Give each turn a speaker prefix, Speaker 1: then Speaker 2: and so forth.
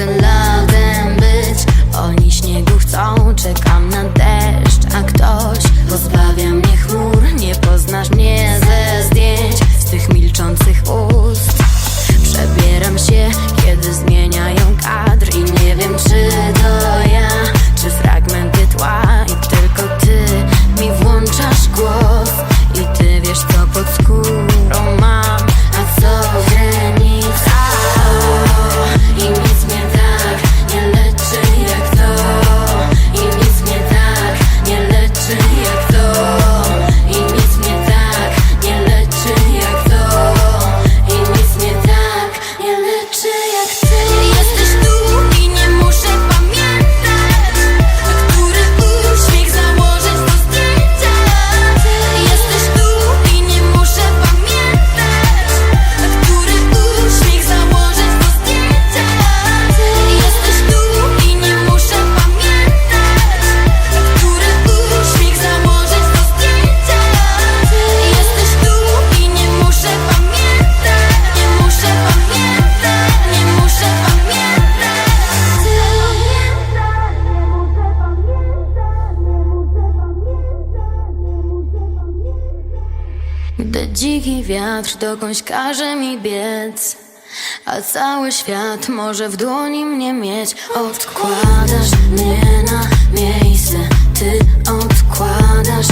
Speaker 1: In love. Gdy dziki wiatr dokądś każe mi biec A cały świat może w dłoni mnie mieć. Odkładasz mnie na miejsce Ty odkładasz